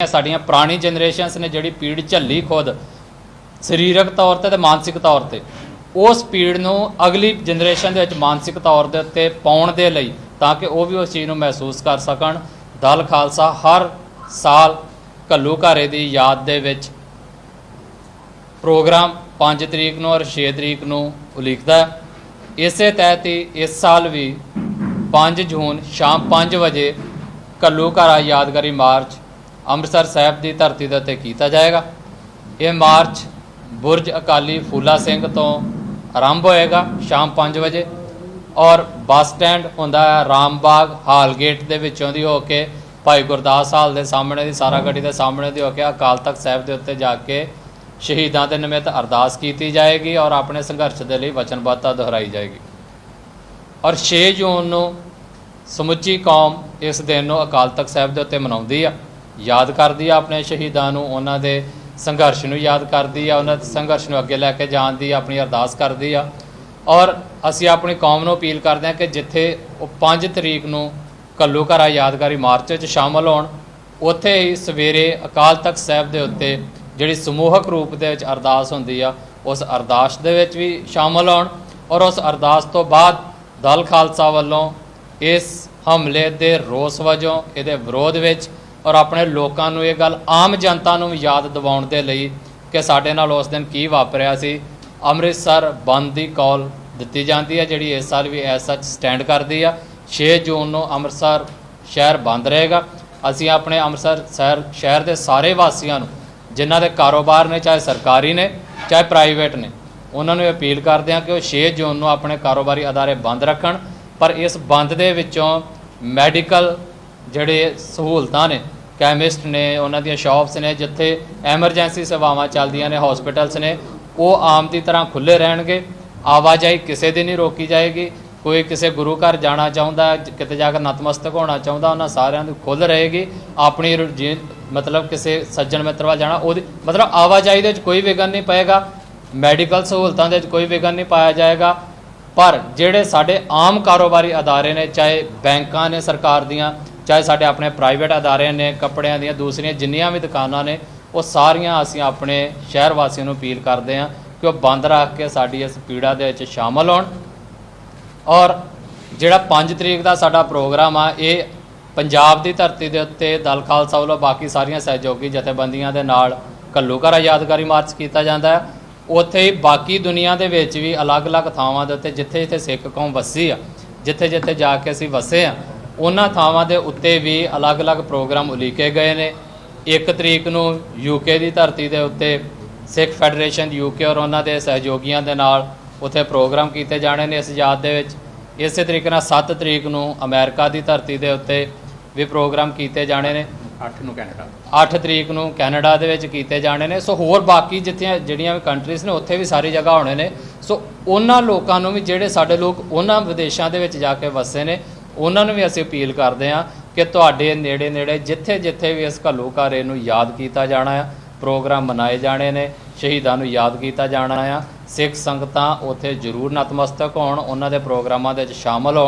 ਸਾਡੀਆਂ ਪੁਰਾਣੀ ਜਨਰੇਸ਼ਨਸ ਨੇ ਜਿਹੜੀ ਪੀੜ ਝੱਲੀ ਖੁਦ, ਸਰੀਰਕ ਤੌਰ ਤੇ ਤੇ ਮਾਨਸਿਕ ਤੌਰ ਤੇ ਉਸ ਪੀੜ ਨੂੰ ਅਗਲੀ ਜਨਰੇਸ਼ਨ ਦੇ ਵਿੱਚ ਮਾਨਸਿਕ ਤੌਰ ਦੇ ਉੱਤੇ ਪਾਉਣ ਦੇ ਲਈ ਤਾਂ ਕਿ ਉਹ ਵੀ ਉਸ ਚੀਜ਼ ਨੂੰ ਮਹਿਸੂਸ ਕਰ ਸਕਣ ਦਲ ਖਾਲਸਾ ਹਰ ਸਾਲ ਘੱਲੂ ਘਾਰੇ ਦੀ ਯਾਦ ਦੇ ਵਿੱਚ ਪ੍ਰੋਗਰਾਮ 5 ਤਰੀਕ ਨੂੰ ਔਰ 6 ਤਰੀਕ ਨੂੰ ਉਲੀਕਦਾ ਹੈ। ਇਸੇ ਤਹਿਤ ਹੀ ਇਸ ਸਾਲ ਵੀ 5 ਜੂਨ ਸ਼ਾਮ 5 ਵਜੇ ਘੱਲੂ ਘਾਰਾ ਯਾਦਗਾਰੀ ਮਾਰਚ ਅੰਮ੍ਰਿਤਸਰ ਸਾਹਿਬ ਦੀ ਧਰਤੀ ਦੇ ਉੱਤੇ ਕੀਤਾ ਜਾਏਗਾ। ਇਹ ਮਾਰਚ ਬੁਰਜ ਅਕਾਲੀ ਫੂਲਾ ਸਿੰਘ ਤੋਂ ਆਰੰਭ ਹੋਏਗਾ ਸ਼ਾਮ 5 ਵਜੇ ਔਰ ਬੱਸ ਸਟੈਂਡ ਹੁੰਦਾ ਹੈ ਰਾਮਬਾਗ ਹਾਲ ਗੇਟ ਦੇ ਵਿੱਚੋਂ ਦੀ ਹੋ ਕੇ ਭਾਈ ਗੁਰਦਾਸ ਹਾਲ ਦੇ ਸਾਹਮਣੇ ਦੀ, ਸਾਰਾ ਗੱਡੀ ਦੇ ਸਾਹਮਣੇ ਦੀ ਹੋ ਕੇ ਅਕਾਲ ਤਖਤ ਸਾਹਿਬ ਦੇ ਉੱਤੇ ਜਾ ਕੇ ਸ਼ਹੀਦਾਂ ਦੇ ਨਿਮਿਤ ਅਰਦਾਸ ਕੀਤੀ ਜਾਏਗੀ ਔਰ ਆਪਣੇ ਸੰਘਰਸ਼ ਦੇ ਲਈ ਵਚਨਬੱਧਤਾ ਦੁਹਰਾਈ ਜਾਏਗੀ। ਔਰ 6 ਜੂਨ ਨੂੰ ਸਮੁੱਚੀ ਕੌਮ ਇਸ ਦਿਨ ਨੂੰ ਅਕਾਲ ਤਖਤ ਸਾਹਿਬ ਦੇ ਉੱਤੇ ਮਨਾਉਂਦੀ ਆ। ਯਾਦ ਕਰਦੀ ਆ ਆਪਣੇ ਸ਼ਹੀਦਾਂ ਨੂੰ, ਉਹਨਾਂ ਦੇ ਸੰਘਰਸ਼ ਨੂੰ ਯਾਦ ਕਰਦੀ ਆ, ਉਹਨਾਂ ਦੇ ਸੰਘਰਸ਼ ਨੂੰ ਅੱਗੇ ਲੈ ਕੇ ਜਾਣ ਦੀ ਆਪਣੀ ਅਰਦਾਸ ਕਰਦੀ ਆ। ਔਰ ਅਸੀਂ ਆਪਣੀ ਕੌਮ ਨੂੰ ਅਪੀਲ ਕਰਦੇ ਹਾਂ ਕਿ ਜਿੱਥੇ ਉਹ 5 ਤਰੀਕ ਨੂੰ ਘੱਲੂ ਘਰਾ ਯਾਦਗਾਰੀ ਮਾਰਚ ਵਿੱਚ ਸ਼ਾਮਲ ਹੋਣ, ਉੱਥੇ ਹੀ ਸਵੇਰੇ ਅਕਾਲ ਤਖਤ ਸਾਹਿਬ ਦੇ ਉੱਤੇ ਜਿਹੜੀ ਸਮੂਹਕ ਰੂਪ ਦੇ ਵਿੱਚ ਅਰਦਾਸ ਹੁੰਦੀ ਆ, ਉਸ ਅਰਦਾਸ ਦੇ ਵਿੱਚ ਵੀ ਸ਼ਾਮਲ ਹੋਣ। ਔਰ ਉਸ ਅਰਦਾਸ ਤੋਂ ਬਾਅਦ ਦਲ ਖਾਲਸਾ ਵੱਲੋਂ ਇਸ ਹਮਲੇ ਦੇ ਰੋਸ ਵਜੋਂ, ਇਹਦੇ ਵਿਰੋਧ ਵਿੱਚ ਔਰ ਆਪਣੇ ਲੋਕਾਂ ਨੂੰ ਇਹ ਗੱਲ ਆਮ ਜਨਤਾ ਨੂੰ ਯਾਦ ਦਿਵਾਉਣ ਦੇ ਲਈ ਕਿ ਸਾਡੇ ਨਾਲ ਉਸ ਦਿਨ ਕੀ ਵਾਪਰਿਆ ਸੀ। ਅੰਮ੍ਰਿਤਸਰ ਬੰਦ ਦੀ ਕਾਲ ਦਿੱਤੀ ਜਾਂਦੀ ਹੈ, ਜਿਹੜੀ ਇਸ ਸਾਲ ਵੀ ਐਸ ਸੱਚ ਸਟੈਂਡ ਕਰਦੀ ਆ। 6 ਜੂਨ ਨੂੰ ਅੰਮ੍ਰਿਤਸਰ ਸ਼ਹਿਰ ਬੰਦ ਰਹੇਗਾ। ਅਸੀਂ ਆਪਣੇ ਅੰਮ੍ਰਿਤਸਰ ਸ਼ਹਿਰ ਸ਼ਹਿਰ ਦੇ ਸਾਰੇ ਵਾਸੀਆਂ ਨੂੰ, ਜਿਨ੍ਹਾਂ ਦੇ ਕਾਰੋਬਾਰ ਨੇ, ਚਾਹੇ ਸਰਕਾਰੀ ਨੇ, ਚਾਹੇ ਪ੍ਰਾਈਵੇਟ ਨੇ, ਉਹਨਾਂ ਨੂੰ ਇਹ ਅਪੀਲ ਕਰਦੇ ਹਾਂ ਕਿ ਉਹ 6 ਜੂਨ ਨੂੰ ਆਪਣੇ ਕਾਰੋਬਾਰੀ ਅਦਾਰੇ ਬੰਦ ਰੱਖਣ। ਪਰ ਇਸ ਬੰਦ ਦੇ ਵਿੱਚੋਂ ਮੈਡੀਕਲ ਜਿਹੜੇ ਸਹੂਲਤਾਂ ਨੇ ਕੈਮਿਸਟ ਨੇ, ਉਹਨਾਂ ਦੀਆਂ ਸ਼ਾਪਸ ਨੇ, ਜਿੱਥੇ ਐਮਰਜੈਂਸੀ ਸੇਵਾਵਾਂ ਚੱਲਦੀਆਂ ਨੇ ਹਸਪੀਟਲਸ ਨੇ, ਉਹ ਆਮ ਦੀ ਤਰ੍ਹਾਂ ਖੁੱਲੇ ਰਹਿਣਗੇ। ਆਵਾਜਾਈ ਕਿਸੇ ਦੀ ਨਹੀਂ ਰੋਕੀ ਜਾਏਗੀ। ਕੋਈ ਕਿਸੇ ਗੁਰੂ ਘਰ ਜਾਣਾ ਚਾਹੁੰਦਾ, ਕਿਤੇ ਜਾ ਕੇ ਨਤਮਸਤਕ ਹੋਣਾ ਚਾਹੁੰਦਾ, ਉਹਨਾਂ ਸਾਰਿਆਂ ਨੂੰ ਖੁੱਲ ਰਹੇਗੀ। ਆਪਣੀ ਰੁਝੀ- ਮਤਲਬ ਕਿਸੇ ਸੱਜਣ ਮਿੱਤਰ ਵੱਲ ਜਾਣਾ, ਉਹਦੀ, ਮਤਲਬ ਆਵਾਜਾਈ ਦੇ ਵਿੱਚ ਕੋਈ ਵਿਘਨ ਨਹੀਂ ਪਏਗਾ। ਮੈਡੀਕਲ ਸਹੂਲਤਾਂ ਦੇ ਵਿੱਚ ਕੋਈ ਵਿਘਨ ਨਹੀਂ ਪਾਇਆ ਜਾਏਗਾ। ਪਰ ਜਿਹੜੇ ਸਾਡੇ ਆਮ ਕਾਰੋਬਾਰੀ ਅਦਾਰੇ ਨੇ, ਚਾਹੇ ਬੈਂਕਾਂ ਨੇ ਸਰਕਾਰ ਦੀਆਂ ਚਾਹੇ ਸਾਡੇ ਆਪਣੇ ਪ੍ਰਾਈਵੇਟ ਅਦਾਰੇ ਨੇ, ਕੱਪੜਿਆਂ ਦੀਆਂ, ਦੂਸਰੀਆਂ ਜਿੰਨੀਆਂ ਵੀ ਦੁਕਾਨਾਂ ਨੇ, ਉਹ ਸਾਰੀਆਂ ਅਸੀਂ ਆਪਣੇ ਸ਼ਹਿਰ ਵਾਸੀਆਂ ਨੂੰ ਅਪੀਲ ਕਰਦੇ ਹਾਂ ਕਿ ਉਹ ਬੰਦ ਰੱਖ ਕੇ ਸਾਡੀ ਇਸ ਪੀੜਾ ਦੇ ਵਿੱਚ ਸ਼ਾਮਲ ਹੋਣ। ਔਰ ਜਿਹੜਾ 5 ਤਰੀਕ ਦਾ ਸਾਡਾ ਪ੍ਰੋਗਰਾਮ ਆ, ਇਹ ਪੰਜਾਬ ਦੀ ਧਰਤੀ ਦੇ ਉੱਤੇ ਦਲ ਖਾਲਸਾ ਵੱਲੋਂ ਬਾਕੀ ਸਾਰੀਆਂ ਸਹਿਯੋਗੀ ਜਥੇਬੰਦੀਆਂ ਦੇ ਨਾਲ ਘੱਲੂ ਘਰਾ ਯਾਦਗਾਰੀ ਮਾਰਚ ਕੀਤਾ ਜਾਂਦਾ ਹੈ। ਉੱਥੇ ਹੀ ਬਾਕੀ ਦੁਨੀਆ ਦੇ ਵਿੱਚ ਵੀ ਅਲੱਗ-ਅਲੱਗ ਥਾਵਾਂ ਦੇ ਉੱਤੇ ਜਿੱਥੇ-ਜਿੱਥੇ ਸਿੱਖ ਕੌਮ ਵਸੀ ਆ, ਜਿੱਥੇ-ਜਿੱਥੇ ਜਾ ਕੇ ਅਸੀਂ ਵਸੇ ਆ ਉਹਨਾਂ ਥਾਵਾਂ ਦੇ ਉੱਤੇ ਵੀ ਅਲੱਗ-ਅਲੱਗ ਪ੍ਰੋਗਰਾਮ ਉਲੀਕੇ ਗਏ ਨੇ। 1 ਤਰੀਕ ਨੂੰ ਯੂਕੇ ਦੀ ਧਰਤੀ ਦੇ ਉੱਤੇ ਸਿੱਖ ਫੈਡਰੇਸ਼ਨ ਯੂਕੇ ਔਰ ਉਹਨਾਂ ਦੇ ਸਹਿਯੋਗੀਆਂ ਦੇ ਨਾਲ ਉੱਥੇ ਪ੍ਰੋਗਰਾਮ ਕੀਤੇ ਜਾਣੇ ਨੇ ਇਸ ਯਾਦ ਦੇ ਵਿੱਚ। ਇਸੇ ਤਰੀਕੇ ਨਾਲ 7 ਤਰੀਕ ਨੂੰ ਅਮਰੀਕਾ ਦੀ ਧਰਤੀ ਦੇ ਉੱਤੇ ਵੀ ਪ੍ਰੋਗਰਾਮ ਕੀਤੇ ਜਾਣੇ ਨੇ। 8 ਨੂੰ ਕੈਨੇਡਾ। 8 ਤਰੀਕ ਨੂੰ ਕੈਨੇਡਾ ਦੇ ਵਿੱਚ ਕੀਤੇ ਜਾਣੇ ਨੇ। ਸੋ ਹੋਰ ਬਾਕੀ ਜਿੱਥੇ ਜਿਹੜੀਆਂ ਵੀ ਕੰਟਰੀਜ਼ ਨੇ ਉੱਥੇ ਵੀ ਸਾਰੀ ਜਗ੍ਹਾ ਹੋਣੇ ਨੇ। ਸੋ ਉਹਨਾਂ ਲੋਕਾਂ ਨੂੰ ਵੀ ਜਿਹੜੇ ਸਾਡੇ ਲੋਕ ਉਹਨਾਂ ਵਿਦੇਸ਼ਾਂ ਦੇ ਵਿੱਚ ਜਾ ਕੇ ਵਸੇ ਨੇ ਉਹਨਾਂ ਨੂੰ ਵੀ ਅਸੀਂ ਅਪੀਲ ਕਰਦੇ ਹਾਂ ਕਿ ਤੁਹਾਡੇ ਨੇੜੇ ਨੇੜੇ ਜਿੱਥੇ ਜਿੱਥੇ ਵੀ ਇਸ ਘੱਲੂ ਘਾਰੇ ਨੂੰ ਯਾਦ ਕੀਤਾ ਜਾਣਾ ਆ, ਪ੍ਰੋਗਰਾਮ ਮਨਾਏ ਜਾਣੇ ਨੇ, ਸ਼ਹੀਦਾਂ ਨੂੰ ਯਾਦ ਕੀਤਾ ਜਾਣਾ ਆ, ਸਿੱਖ ਸੰਗਤਾਂ ਉੱਥੇ ਜ਼ਰੂਰ ਨਤਮਸਤਕ ਹੋਣ, ਉਹਨਾਂ ਦੇ ਪ੍ਰੋਗਰਾਮਾਂ ਦੇ ਵਿੱਚ ਸ਼ਾਮਲ ਹੋਣ।